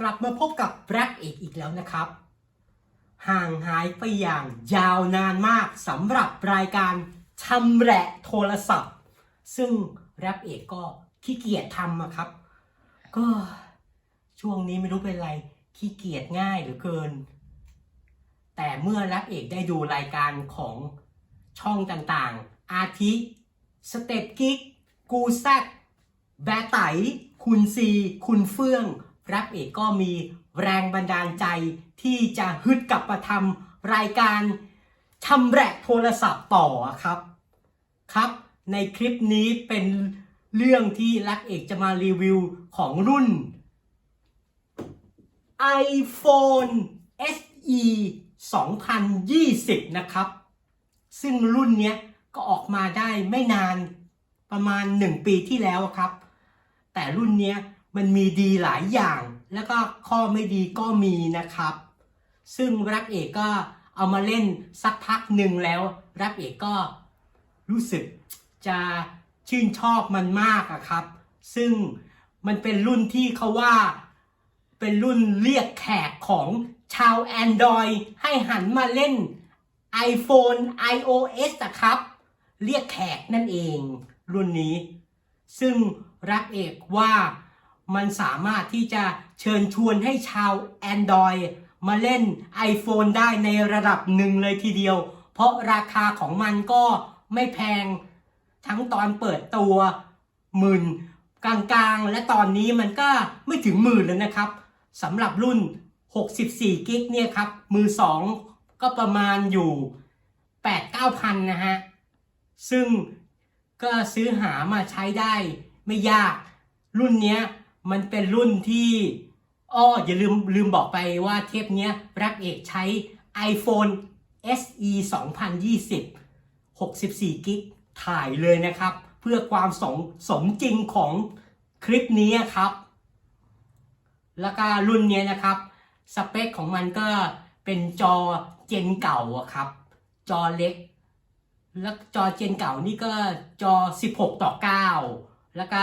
กลับมาพบกับแบล็กเอกอีกแล้วนะครับ ห่างหายไปอย่างยาวนานมากสำหรับรายการชำแหละโทรศัพท์ ซึ่งแรปเอกก็ขี้เกียจทำอะครับ ก็ช่วงนี้ไม่รู้เป็นไรขี้เกียจง่ายเหลือเกิน แต่เมื่อแรปเอกได้ดูรายการของช่องต่างๆ อาทิสเต็ปกิ๊กกูแซกแบไตคุณซี คุณเฟื่อง รปเอกก็มีแรงบันดาลใจที่จะฮึดกลับมาทำรายการชำแหละโทรศัพท์ต่อครับครับ ในคลิปนี้เป็นเรื่องที่รักเอกจะมารีวิวของรุ่น iPhone SE 2020 นะครับ ซึ่งรุ่นนี้ก็ออกมาได้ไม่นานประมาณ 1 ปีที่แล้วครับ แต่รุ่นนี้ มันมีดีหลายอย่าง แล้วก็ข้อไม่ดีก็มีนะครับ ซึ่งรักเอกก็เอามาเล่นสักพักหนึ่งแล้ว รักเอกก็รู้สึกจะชื่นชอบมันมากอะครับ ซึ่งมันเป็นรุ่นที่เขาว่าเป็นรุ่นเรียกแขกของชาว Android ให้หันมาเล่น iPhone iOS อะครับ เรียกแขกนั่นเอง รุ่นนี้ ซึ่งรักเอกว่า มันสามารถที่จะเชิญชวนให้ชาว Android มาเล่น iPhone ได้ในระดับหนึ่งเลยทีเดียว เพราะราคาของมันก็ไม่แพง ทั้งตอนเปิดตัวหมื่นกลางๆ และตอนนี้มันก็ไม่ถึงหมื่นแล้วนะครับสำหรับรุ่น 64กิกเนี่ยครับ มือสองก็ประมาณอยู่ 8-9พันนะฮะ ซึ่งก็ซื้อหามาใช้ได้ไม่ยากรุ่นเนี้ย มันเป็นรุ่นที่อ้ออย่าลืมลืมบอกไปว่าเทปเนี้ยรักเอกใช้ iPhone SE 2020 64กิกถ่ายเลยนะครับ เพื่อความสมสมจริงของคลิปนี้ครับ แล้วก็รุ่นนี้นะครับ สเปคของมันก็เป็นจอเจนเก่าครับ จอเล็ก แล้วจอเจนเก่านี่ก็จอ 16 ต่อ 9 แล้วก็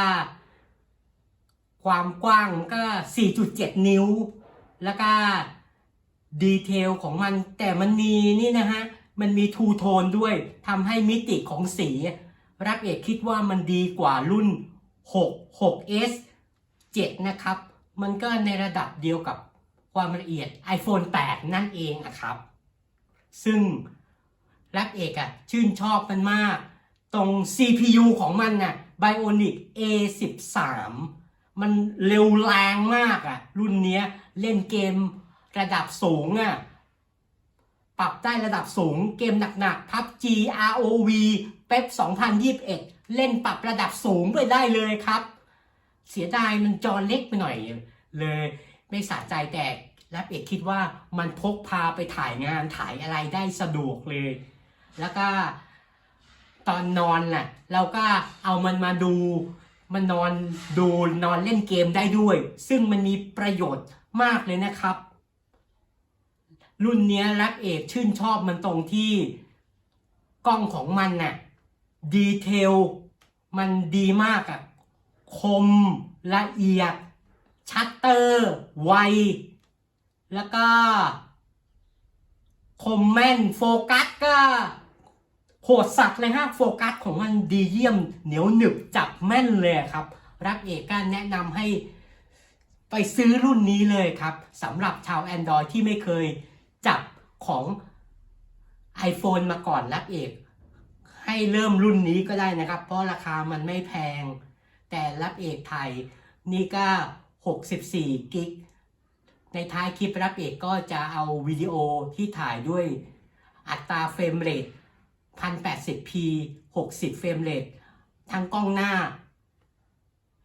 ความกว้างก็ 4.7 นิ้ว แล้วก็ดีเทลของมันแต่มันมีนี่นะฮะ มันมีทูโทนด้วยทำให้มิติของสี รักเอกคิดว่ามันดีกว่ารุ่น 6 6s 7 นะครับ มันก็ในระดับเดียวกับความละเอียด iPhone 8 นั่นเองอะครับ ซึ่งรักเอกอะชื่นชอบมันมาก ตรง CPU ของมันน่ะ Bionic A13 มันเร็วแรงมากอะรุ่นเนี้ยเล่นเกมระดับสูงอะปรับได้ระดับสูงเกมหนักๆ PUBG ROV เป๊ป2021 เล่นปรับระดับสูงไปได้เลยครับ เสียดายมันจอเล็กไปหน่อยเลยไม่สะใจแต่รับเอกคิดว่ามันพกพาไปถ่ายงานถ่ายอะไรได้สะดวกเลย แล้วก็ตอนนอนน่ะเราก็เอามันมาดู มันนอนดูนอนเล่นเกมได้ด้วย ซึ่งมันมีประโยชน์มากเลยนะครับ รุ่นนี้รักเอกชื่นชอบมันตรงที่กล้องของมันน่ะดีเทลมันดีมากอะคมละเอียด ชัตเตอร์ ไว แล้วก็ คมแม่น โฟกัสก็ โหดสัตว์เลยฮะโฟกัสของมันดีเยี่ยมเหนียวหนึบจับแม่นเลยครับ รักเอกก็แนะนำให้ไปซื้อรุ่นนี้เลยครับสำหรับชาว Android ที่ไม่เคยจับของ iPhone มาก่อนรักเอก ให้เริ่มรุ่นนี้ก็ได้นะครับ เพราะราคามันไม่แพง แต่รับเอกไทยนี่ก็64กิกในท้ายคลิปรับเอกก็จะเอาวิดีโอที่ถ่ายด้วยอัตราเฟรมเรท 1080p 60 เฟรมเรททั้งกล้องหน้า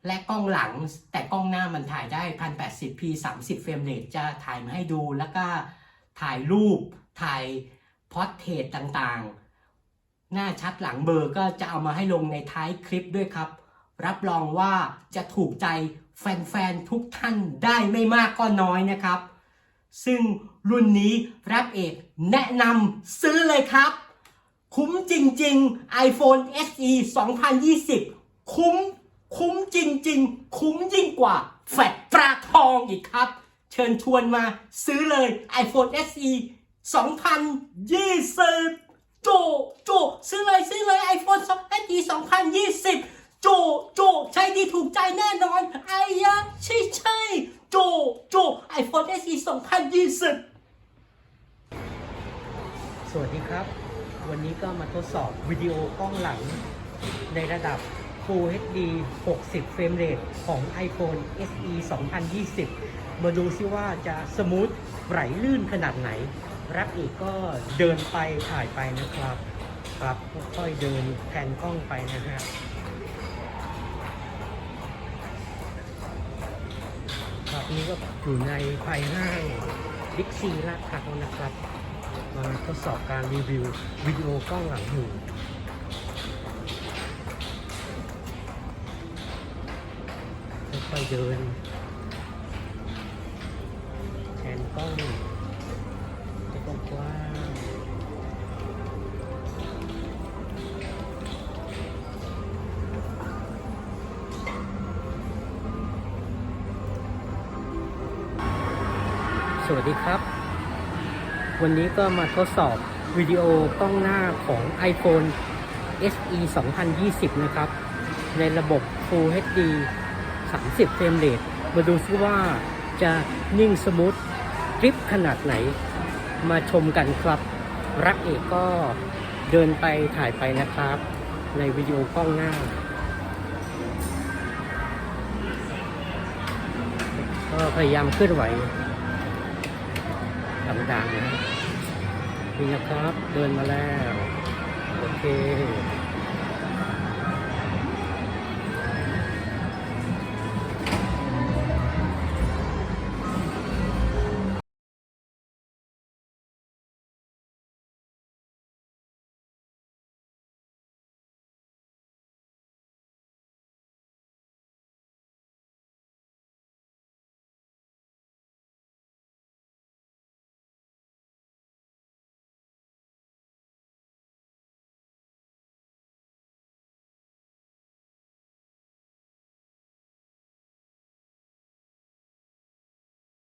และกล้องหลัง แต่กล้องหน้ามันถ่ายได้ 1080p 30 เฟรมเรทจะถ่ายมาให้ดูแล้วก็ถ่ายรูปถ่ายพอร์เทรตต่างๆ หน้าชัดหลังเบอร์ก็จะเอามาให้ลงในท้ายคลิปด้วยครับ รับรองว่าจะถูกใจแฟนๆ ทุกท่านได้ไม่มากก็น้อยนะครับ ซึ่งรุ่นนี้รับเอกแนะนำซื้อเลยครับ คุ้มจริง ๆ iPhone SE 2020 คุ้ม คุ้มจริง ๆ คุ้มยิ่งกว่า แฟดปลาทองอีกครับ เชิญชวนมาซื้อเลย iPhone SE 2020 โจ โจ ซื้อเลย ซื้อเลย iPhone SE 2020 โจ โจ ใช้ดีถูกใจแน่นอน ไอ้ยะใช่ใช่โจ โจ iPhone SE 2020 สวัสดีครับ วันนี้ก็มาทดสอบวิดีโอกล้องหลัง ในระดับ Full HD 60 เฟรมเรทของ iPhone SE 2020 มาดูซิว่าจะสมูทไหลลื่นขนาดไหน รับอีกก็เดินไปถ่ายไปนะครับ ครับค่อยๆเดินแผนกล้องไปนะฮะครับนี่ก็อยู่ในภายห้างบิ๊กซีลาดพร้าวนะครับ มาทดสอบการรีวิววิดีโอกล้องหลังอยู่ค่อยๆเดินแทนกล้องจะกว้างสวัสดีครับ วันนี้ก็มาทดสอบวิดีโอกล้องหน้าของ iPhone SE 2020 นะครับ ในระบบ Full HD 30 เฟรมเรทมาดูซิว่าจะนิ่งสมูทกริปขนาดไหน มาชมกันครับ รักเอกก็เดินไปถ่ายไปนะครับ ในวิดีโอกล้องหน้าก็พยายามเคลื่อนไหว ดังๆนะนี่นะครับ เดินมาแล้ว โอเค